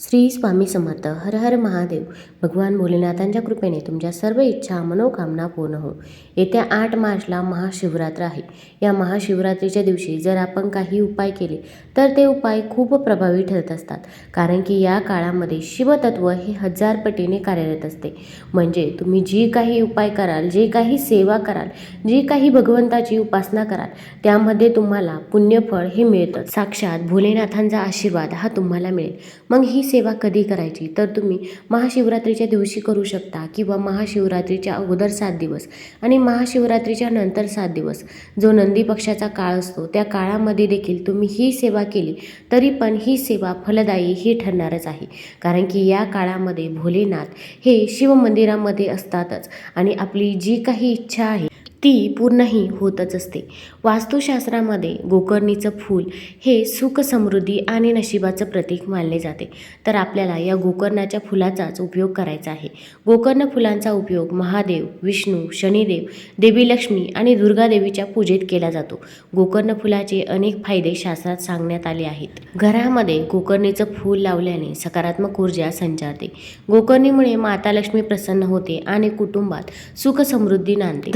श्री स्वामी समर्थ हर हर महादेव. भगवान भोलेनाथांच्या कृपेने तुमच्या सर्व इच्छा मनोकामना पूर्ण हो. येत्या आठ मार्चला महाशिवरात्र आहे. या महाशिवरात्रीच्या दिवशी जर आपण काही उपाय केले तर ते उपाय खूप प्रभावी ठरत असतात. कारण की या काळामध्ये शिवतत्व हे हजार पटीने कार्यरत असते. म्हणजे तुम्ही जी काही उपाय कराल जे काही सेवा कराल जी काही भगवंताची उपासना कराल त्यामध्ये तुम्हाला पुण्यफळ हे मिळतं. साक्षात भोलेनाथांचा आशीर्वाद हा तुम्हाला मिळेल. मग ही सेवा कधी करायची? तर तुम्ही महाशिवरात्रीच्या दिवशी करू शकता किंवा महाशिवरात्रीच्या अगोदर सात दिवस आणि महाशिवरात्रीच्या नंतर सात दिवस. जो नंदी पक्षाचा काळ असतो त्या काळामध्ये देखील तुम्ही ही सेवा केली तरी पण ही सेवा फलदायी ही ठरणारच आहे. कारण की या काळामध्ये भोलेनाथ हे शिवमंदिरामध्ये असतातच आणि आपली जी काही इच्छा आहे ती पूर्णही होतच असते. वास्तुशास्त्रामध्ये गोकर्णीचं फूल हे सुख समृद्धी आणि नशिबाचं प्रतीक मानले जाते. तर आपल्याला या गोकर्णाच्या फुलाचाच उपयोग करायचा आहे. गोकर्ण फुलांचा उपयोग महादेव विष्णू शनिदेव देवी लक्ष्मी आणि दुर्गादेवीच्या पूजेत केला जातो. गोकर्ण फुलाचे अनेक फायदे शास्त्रात सांगण्यात आले आहेत. घरामध्ये गोकर्णीचं फूल लावल्याने सकारात्मक ऊर्जा संचारते. गोकर्णीमुळे माता लक्ष्मी प्रसन्न होते आणि कुटुंबात सुख समृद्धी नांदते.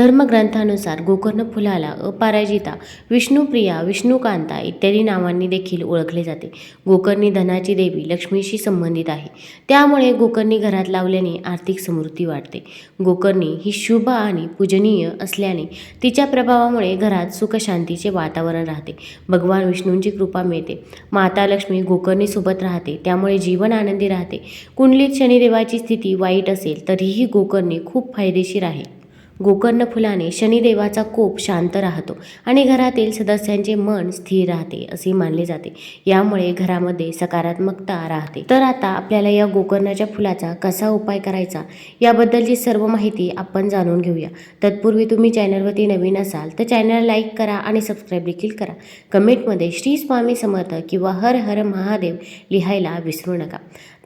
धर्मग्रंथानुसार गोकर्ण फुलाला अपराजिता विष्णुप्रिया विष्णुकांता इत्यादी नावांनी देखील ओळखले जाते. गोकर्णी धनाची देवी लक्ष्मीशी संबंधित आहे. त्यामुळे गोकर्णी घरात लावल्याने आर्थिक समृद्धी वाढते. गोकर्णी ही शुभ आणि पूजनीय असल्याने तिच्या प्रभावामुळे घरात सुखशांतीचे वातावरण राहते. भगवान विष्णूंची कृपा मिळते. माता लक्ष्मी गोकर्णीसोबत राहते त्यामुळे जीवन आनंदी राहते. कुंडलीत शनिदेवाची स्थिती वाईट असेल तरीही गोकर्णी खूप फायदेशीर आहे. गोकर्ण फुलाने शनिदेवाचा कोप शांत राहतो आणि घरातील सदस्यांचे मन स्थिर राहते असे मानले जाते. यामुळे घरामध्ये सकारात्मकता राहते. तर आता आपल्याला या गोकर्णाच्या फुलाचा कसा उपाय करायचा याबद्दलची सर्व माहिती आपण जाणून घेऊया. तत्पूर्वी तुम्ही चॅनलवरती नवीन असाल तर चॅनल लाईक करा आणि सबस्क्राईब देखील करा. कमेंटमध्ये श्री स्वामी समर्थ किंवा हर हर महादेव लिहायला विसरू नका.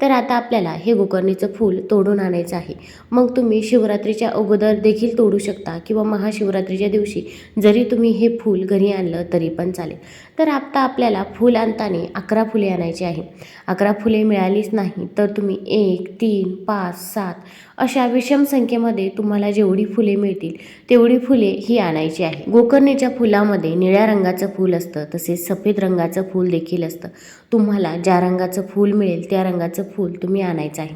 तर आता आपल्याला हे गोकर्णीचं फूल तोडून आणायचं आहे. मग तुम्ही शिवरात्रीच्या अगोदर देखील तोडू शकता किंवा महाशिवरात्रीच्या दिवशी जरी तुम्ही हे फूल घरी आणलं तरी पण चालेल. तर आता आपल्याला फूल आणताना अकरा फुले आणायची आहे. अकरा फुले मिळालीच नाही तर तुम्ही एक तीन पाच सात अशा विषम संख्येमध्ये तुम्हाला जेवढी फुले मिळतील तेवढी फुले ही आणायची आहे. गोकर्णीच्या फुलामध्ये निळ्या रंगाचं फूल असतं तसेच सफेद रंगाचं फूल देखील असतं. तुम्हाला ज्या रंगाचं फूल मिळेल त्या रंगाचं फूल तुम्ही आणायचं आहे.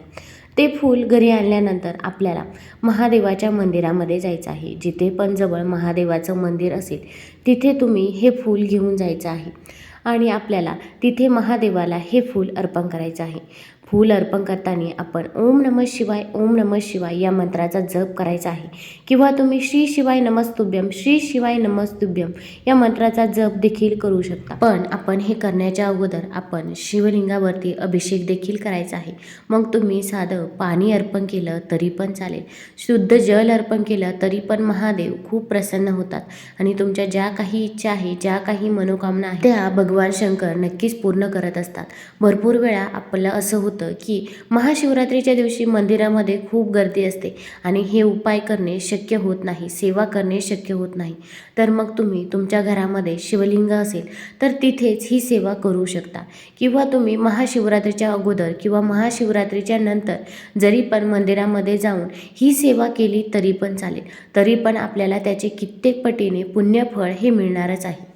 ते फूल घरी आणल्यानंतर आपल्याला महादेवाच्या मंदिरामध्ये जायचं आहे. जिथे पण जवळ महादेवाचं मंदिर असेल तिथे तुम्ही हे फूल घेऊन जायचं आहे. आणि आपल्याला तिथे महादेवाला हे फूल अर्पण करायचं आहे. फूल अर्पण करताना आपण ओम नमः शिवाय ओम नमः शिवाय या मंत्राचा जप करायचा आहे. किंवा तुम्ही श्री शिवाय नमस्तुभ्यम श्री शिवाय नमस्तुभ्यम या मंत्राचा जप देखील करू शकता. पण आपण हे करण्याच्या अगोदर आपण शिवलिंगावरती अभिषेक देखील करायचा आहे. मग तुम्ही साधं पाणी अर्पण केलं तरी पण चालेल. शुद्ध जल अर्पण केलं तरी पण महादेव खूप प्रसन्न होतात. आणि तुमच्या ज्या काही इच्छा आहे ज्या काही मनोकामना आहे त्या भगवान शंकर नक्कीच पूर्ण करत असतात. भरपूर वेळा आपलं असं होतं की महाशिवरात्रीच्या दिवशी मंदिरामध्ये खूप गर्दी असते आणि हे उपाय करणे शक्य होत नाही सेवा करणे शक्य होत नाही. तर मग तुम्ही तुमच्या घरामध्ये शिवलिंग असेल तर तिथेच ही सेवा करू शकता. किंवा तुम्ही महाशिवरात्रीच्या अगोदर किंवा महाशिवरात्रीच्या नंतर जरी पण मंदिरामध्ये जाऊन ही सेवा केली तरी पण चालेल. तरी पण आपल्याला त्याचे कित्येक पटीने पुण्यफळ हे मिळणारच आहे.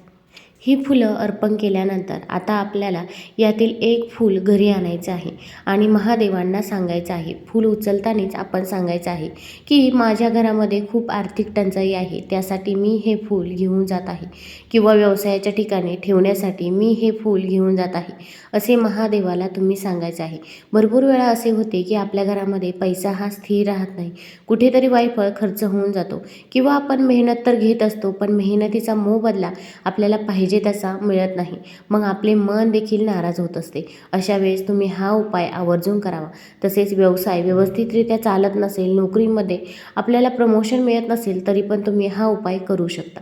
ही फुलं अर्पण केल्यानंतर आता आपल्याला यातील एक फूल घरी आणायचं आहे आणि महादेवांना सांगायचं आहे. फूल उचलतानाच आपण सांगायचं आहे की माझ्या घरामध्ये खूप आर्थिक टंचाई आहे त्यासाठी मी हे फूल घेऊन जात आहे किंवा व्यवसायाच्या ठिकाणी ठेवण्यासाठी मी हे फूल घेऊन जात आहे असे महादेवाला तुम्ही सांगायचं आहे. भरपूर वेळा असे होते की आपल्या घरामध्ये पैसा हा स्थिर राहत नाही. कुठेतरी वायफळ खर्च होऊन जातो किंवा आपण मेहनत तर घेत असतो पण मेहनतीचा मोबदला आपल्याला पाहिजे तसा मिळत नाही. मग आपले मन देखील नाराज होत असते. अशा वेळेस तुम्ही हा उपाय आवर्जून करावा. तसेच व्यवसाय व्यवस्थितरित्या चालत नसेल नोकरीमध्ये आपल्याला प्रमोशन मिळत नसेल तरी पण तुम्ही हा उपाय करू शकता.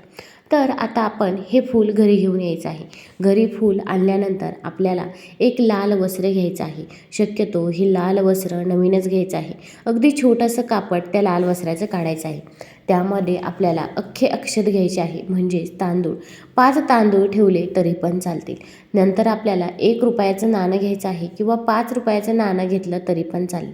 तर आता आपण हे फूल घरी घेऊन यायचं आहे. घरी फूल आणल्यानंतर आपल्याला एक लाल वस्त्र घ्यायचं आहे. शक्यतो ही लाल वस्त्र नवीनच घ्यायचं आहे. अगदी छोटंसं कापड त्या लाल वस्त्राचं काढायचं आहे. त्यामध्ये आपल्याला अख्खे अक्षत घ्यायचे आहे म्हणजेच तांदूळ. पाच तांदूळ ठेवले तरी पण चालतील. नंतर आपल्याला एक रुपयाचं नाणं घ्यायचं आहे किंवा पाच रुपयाचं नाणं घेतलं तरी पण चालेल.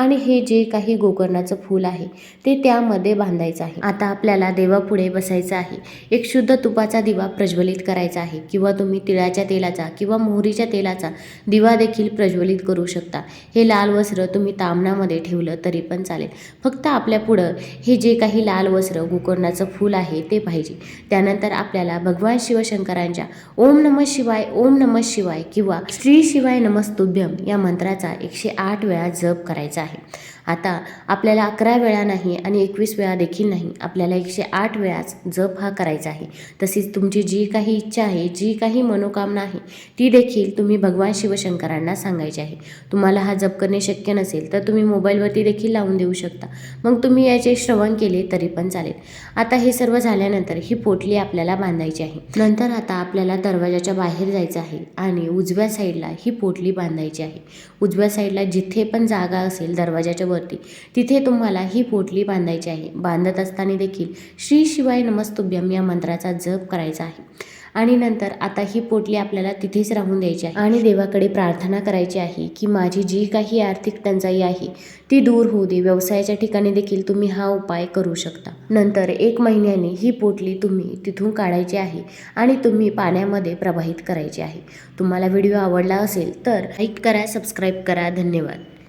आणि हे जे काही गोकर्णाचं फूल आहे ते त्यामध्ये बांधायचं आहे. आता आपल्याला देवापुढे बसायचं आहे. एक शुद्ध तुपाचा दिवा प्रज्वलित करायचा आहे किंवा तुम्ही तिळाच्या तेलाचा किंवा मोहरीच्या तेलाचा दिवा देखील प्रज्वलित करू शकता. हे लाल वस्त्र तुम्ही तामणामध्ये ठेवलं तरी पण चालेल. फक्त आपल्या पुढं हे जे काही लाल वस्त्र गोकर्णाचं फूल आहे ते पाहिजे. त्यानंतर आपल्याला भगवान शिवशंकरांच्या ओम नम शिवाय ओम नम शिवाय किंवा श्री शिवाय नमस्तुभ्यम या मंत्राचा एकशे आठ वेळा जप करायचा आहे. आहे आता आपल्याला अकरा वेळा नाही आणि एकवीस वेळा देखील नाही. आपल्याला एकशे आठ वेळाच जप हा करायचा आहे. तसेच तुमची जी काही इच्छा आहे जी काही मनोकामना आहे ती देखील तुम्ही भगवान शिवशंकरांना सांगायची आहे. तुम्हाला हा जप करणे शक्य नसेल तर तुम्ही मोबाईलवरती देखील लावून देऊ शकता. मग तुम्ही याचे श्रवण केले तरी पण चालेल. आता हे सर्व झाल्यानंतर ही पोटली आपल्याला बांधायची आहे. नंतर आता आपल्याला दरवाजाच्या बाहेर जायचं आहे आणि उजव्या साईडला ही पोटली बांधायची आहे. उजव्या साईडला जिथे पण जागा असेल दरवाजाच्या वरती. तिथे तुम्हाला ही पोटली बांधायची आहे. बांधत असताना देखील श्री शिवाय नमस्तुभ्यम या मंत्राचा जप करायचा आहे. आणि नंतर आता ही पोटली आपल्याला तिथेच राहून द्यायची आहे. आणि देवाकडे प्रार्थना करायची आहे की माझी जी काही आर्थिक टंचाई आहे ती दूर होऊ दे. व्यवसायाच्या ठिकाणी देखील तुम्ही हा उपाय करू शकता. नंतर एक महिन्याने ही पोटली तुम्ही तिथून काढायची आहे आणि तुम्ही पाण्यामध्ये प्रवाहित करायची आहे. तुम्हाला व्हिडिओ आवडला असेल तर लाईक करा सबस्क्राईब करा. धन्यवाद.